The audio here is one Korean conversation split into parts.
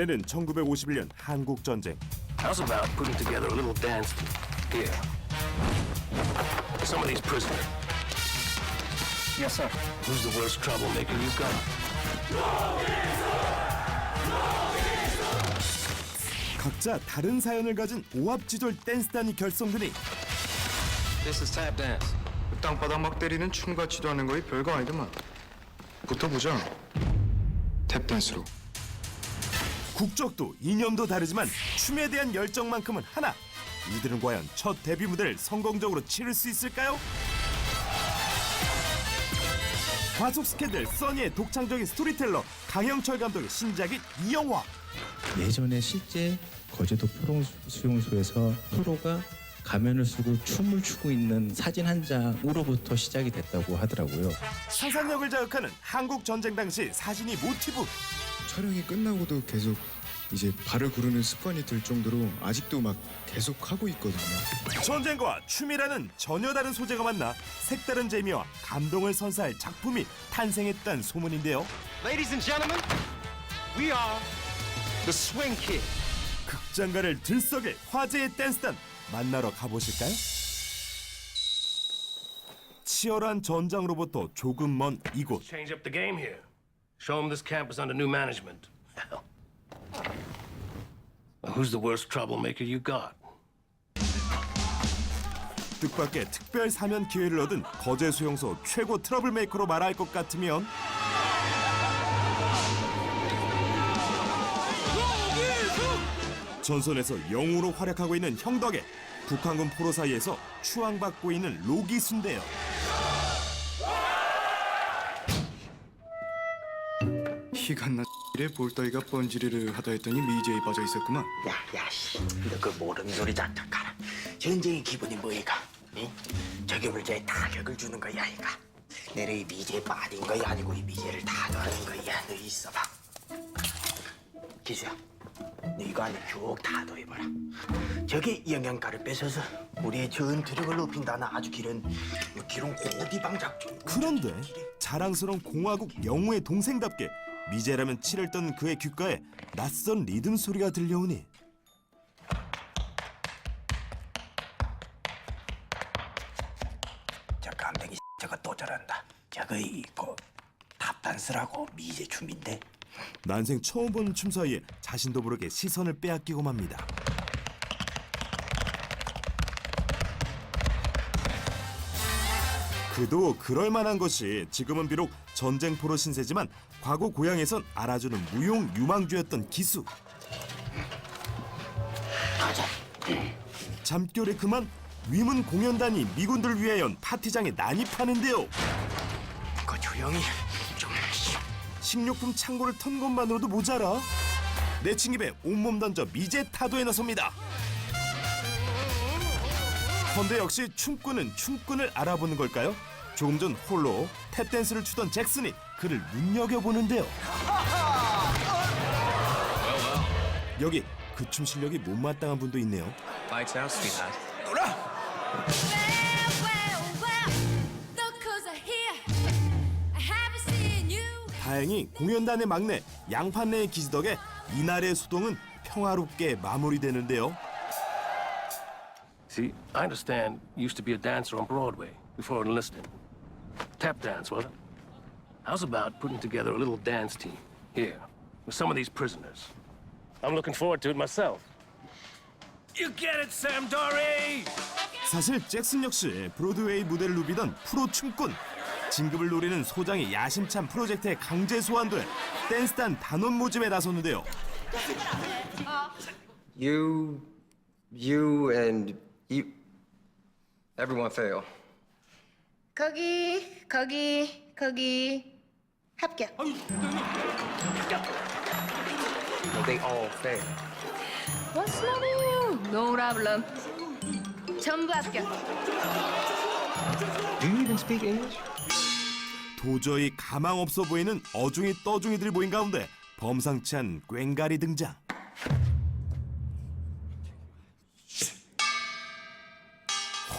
때는 1951년 한국 전쟁. How's about putting together a little dance? Here. Some of these prisoners. Yes, sir. Who's the worst troublemaker you've got? 각자 다른 사연을 가진 오합지졸 댄스단이 결성되니 This is tap dance. 땅바닥 막 때리는 춤 같지도 않은 거이 별거 아니더만. 붙어보자. 탭 댄스로. 국적도 이념도 다르지만 춤에 대한 열정만큼은 하나. 이들은 과연 첫 데뷔 무대를 성공적으로 치를 수 있을까요? 과속 스캔들 써니의 독창적인 스토리텔러 강영철 감독의 신작인 이 영화 예전에 실제 거제도 프로 수용소에서 프로가 가면을 쓰고 춤을 추고 있는 사진 한 장으로부터 시작이 됐다고 하더라고요. 상상력을 자극하는 한국 전쟁 당시 사진이 모티브 촬영이 끝나고도 계속 이제 발을 구르는 습관이 들 정도로 아직도 막 계속 하고 있거든요. 전쟁과 춤이라는 전혀 다른 소재가 만나 색다른 재미와 감동을 선사할 작품이 탄생했다는 소문인데요 Ladies and gentlemen, we are the Swing Kids. 극장가를 들썩일 화제의 댄스단 만나러 가보실까요? 치열한 전장으로부터 조금 먼 이곳 Change up the game here. Show them this camp is under new management. Hell. Well, who's the worst troublemaker you got? 뜻밖의 특별 사면 기회를 얻은 거제 수용소 최고 트러블 메이커로 말할 것 같으면 전선에서 영웅으로 활약하고 있는 형 덕에 북한군 포로 사이에서 추앙받고 있는 로기순대요. 희간나 이래 볼따이가 번지르르 하다 했더니 미제에 빠져 있었구만. 야, 야, 씨. 너 그 모르는 소리 작작하라. 전쟁의 기본이 뭐이가? 응? 저기 물자에 타격을 주는 거야, 이가. 내가 이 미제에 빠진 거야 아니고 이 미제를 타도하는 거야. 너 있어봐. 기수야, 너 이거 안에 쭉 타도해봐라. 저게 영양가를 뺏어서 우리의 전투력을 높인다는 아주 길은 뭐 기론 고디방 작전. 그런데 자랑스러운 공화국 영웅의 동생답게 미제라면 치를 던 그의 귓가에 낯선 리듬 소리가 들려오니 저 감독이 저거 또 저런다. 저거 이거 탑단스라고 미제 춤인데. 난생 처음 보는 춤 사이에 자신도 모르게 시선을 빼앗기고 맙니다. 그도 그럴 만한 것이 지금은 비록 전쟁 포로 신세지만 과거 고향에선 알아주는 무용 유망주였던 기수. 잠결에 그만 위문 공연단이 미군들 위해 연 파티장에 난입하는데요. 그 조용히 좀. 식료품 창고를 턴 것만으로도 모자라 내친 김에 온몸 던져 미제 타도에 나섭니다 헌데 역시 춤꾼은 춤꾼을 알아보는 걸까요? 조금 전 홀로 탭댄스를 추던 잭슨이 그를 눈여겨보는데요 여기 그 춤 실력이 못마땅한 분도 있네요 Lights out, sweetheart. Well, well, well, look who's here. I haven't seen you. 다행히 공연단의 막내 양판내의 기지 덕에 이날의 소동은 평화롭게 마무리되는데요 See, I understand you used to be a dancer on Broadway before enlisting. Tap dance, was it? How's about putting together a little dance team here with some of these prisoners? I'm looking forward to it myself. You get it, Sam Dory! 사실 잭슨 역시 브로드웨이 무대를 누비던 프로 춤꾼 진급을 노리는 소장의 야심찬 프로젝트에 강제 소환돼 댄스단 단원 모집에 나섰는데요 You, you, and you. Everyone fail. 거기 거기 거기 합격. No, they all fail. What's wrong with you? No problem. 전부 합격. Do you even speak English? 도저히 가망 없어 보이는 어중이 떠중이들이 모인 가운데 범상치 않은 꽹가리 등장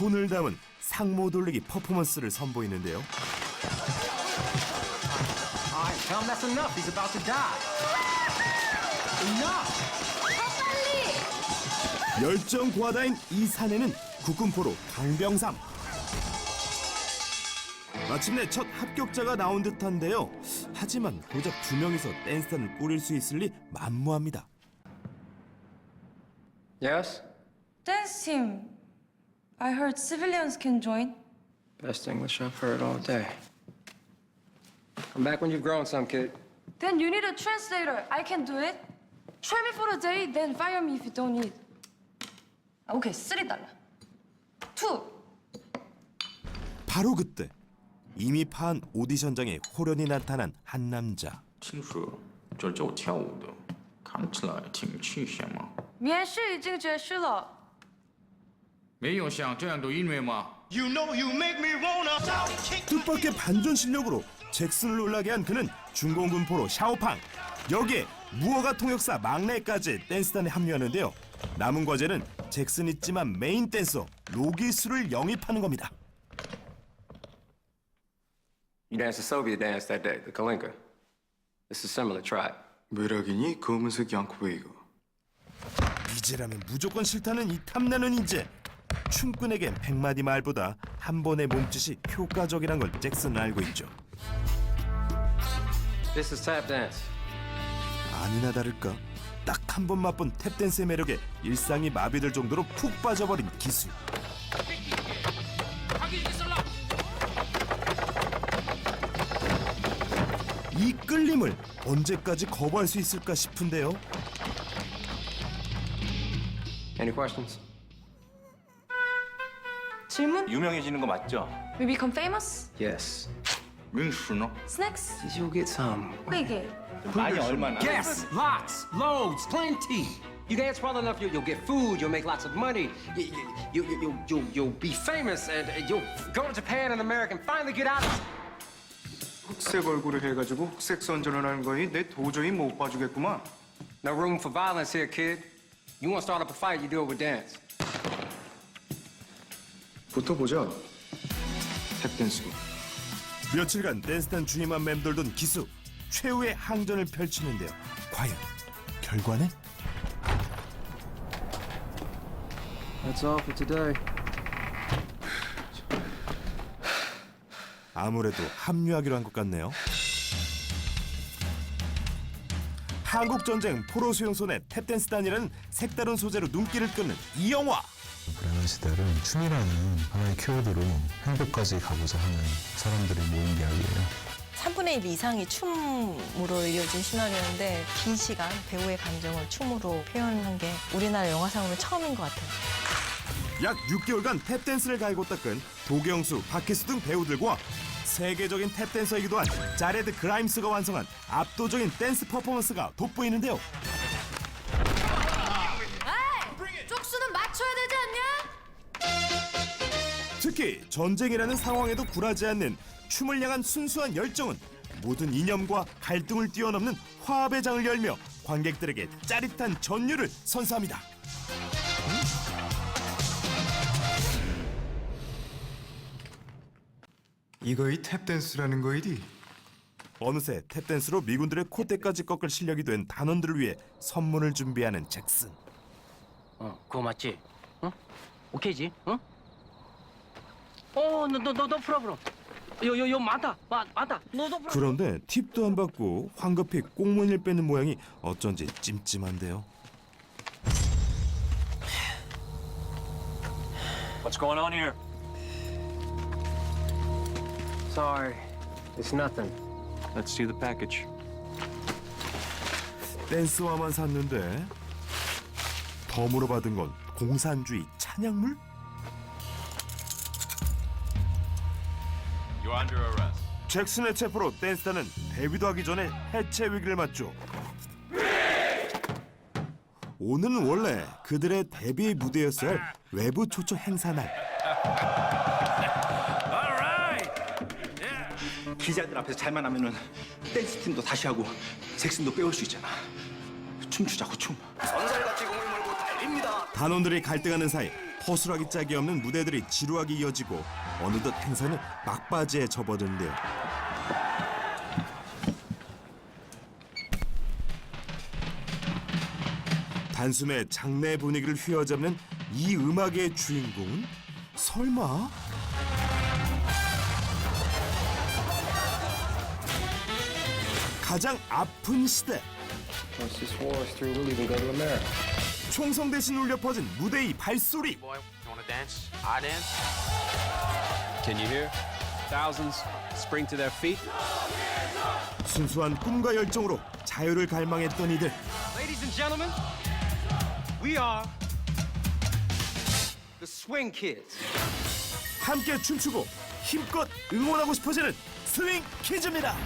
혼을 담은 상모 돌리기 퍼포먼스를 선보이는데요 All right, tell him that's enough. He's about to die. 열정 과다인 이 사내는 국군포로 강병삼. 마침내 첫 합격자가 나온 듯한데요. 하지만 고작 두 명이서 댄스단을 꾸릴 수 있을 리 만무합니다. Yes? Dance team. I heard civilians can join. Best English I've heard all day. Come back when you've grown some, kid. Then you need a translator. I can do it. Try me for a day, then fire me if you don't need. 오케이, 쓰리 달러. 투. 바로 그때 이미 파한 오디션장에 호련히 나타난 한 남자. 听说这儿教跳舞的，看起来挺有气象嘛。面试已经结束了。 没有像这样的音乐吗？ You know you make me wanna shout, kick. 뜻밖의 반전 실력으로 잭슨을 놀라게 한 그는 중공군포로 샤오팡. 여기에 무허가 통역사 막내까지 댄스단에 합류하는데요. 남은 과제는 잭슨 있지만 메인 댄서 로기수를 영입하는 겁니다. You danced the Soviet dance that day, the Kalinka. It's a similar tribe. 매력이니 검은색 양코베이가 이제라면 무조건 싫다는 이 탐나는 인재. 춤꾼에겐 백마디 말보다 한 번의 몸짓이 효과적이란 걸 잭슨은 알고 있죠. This is tap dance. 아니나 다를까 딱 한 번 맛본 탭댄스의 매력에 일상이 마비될 정도로 푹 빠져버린 기술. 이 끌림을 언제까지 거부할 수 있을까 싶은데요. Any questions? 질문? 유명해지는 거 맞죠? We become famous? Yes. 민수나? Snacks? Did you get some? 회계. 많이 얼마나? Yes, lots, loads, plenty. You dance well enough, you'll, you'll get food, you'll make lots of money, you, you, you, you, you'll, you'll be famous, and uh, you'll go to Japan and America and finally get out of... 흑색 얼굴을 해가지고 흑색 선전을 하는 거니 내 도저히 못 봐주겠구만. No room for violence here, kid. You want to start up a fight, you do it with dance. 붙어보자 탭댄스로 며칠간 댄스단 주임한 맴돌던 기수 최후의 항전을 펼치는데요. 과연 결과는? That's all for today. 아무래도 합류하기로 한 것 같네요. 한국 전쟁 포로 수용소내 탭댄스단이라는 색다른 소재로 눈길을 끄는 이 영화. 불행한 시대는 춤이라는 하나의 키워드로 행복까지 가고자 하는 사람들이 모인 이야기예요. 3분의 1 이상이 춤으로 이어진 시나리오인데 긴 시간 배우의 감정을 춤으로 표현한 게 우리나라 영화상으로 처음인 것 같아요. 약 6개월간 탭댄스를 갈고 닦은 도경수, 박혜수 등 배우들과 세계적인 탭댄서이기도 한 자레드 그라임스가 완성한 압도적인 댄스 퍼포먼스가 돋보이는데요. 에이! 쪽수는 맞춰야 되지 않냐? 특히 전쟁이라는 상황에도 굴하지 않는 춤을 향한 순수한 열정은 모든 이념과 갈등을 뛰어넘는 화합의 장을 열며 관객들에게 짜릿한 전율을 선사합니다. 이거이 탭댄스라는 거이디 어느새 탭댄스로 미군들의 콧대까지 꺾을 실력이 된 단원들을 위해 선물을 준비하는 잭슨. 어, 그거 맞지? 응? 오케이지? 응? 어, 너너너너 프로브럼. 요요요 맞다, 맞 맞다. 너도 프로. 그런데 팁도 안 받고 황급히 꽁무니를 빼는 모양이 어쩐지 찜찜한데요. What's going on here? Sorry. It's nothing. Let's see the package. 댄스화만 샀는데 덤으로 받은 건 공산주의 찬양물? You're under arrest. 잭슨의 체포로 댄스단은 데뷔도 하기 전에 해체 위기를 맞죠. 오늘은 원래 그들의 데뷔 무대였어야 할 외부 초청 행사 날. 기자들 앞에서 잘만 하면은 댄스 팀도 다시 하고 잭슨도 빼올 수 있잖아. 춤추자고 춤. 전설같이 공을 몰고 달립니다. 단원들이 갈등하는 사이 허술하기 짝이 없는 무대들이 지루하게 이어지고 어느덧 행사는 막바지에 접어드는데요. 단숨에 장내 분위기를 휘어잡는 이 음악의 주인공은 설마? 가장 아픈 시대 Once this war is through, we'll even go to America. 총성 대신 울려 퍼진 무대의 발소리 Boy, you wanna dance? I dance? Can you hear? Thousands spring to their feet. 순수한 꿈과 열정으로 자유를 갈망했던 이들 Ladies and gentlemen, we are the Swing Kids. 함께 춤추고 힘껏 응원하고 싶어지는 스윙 키즈입니다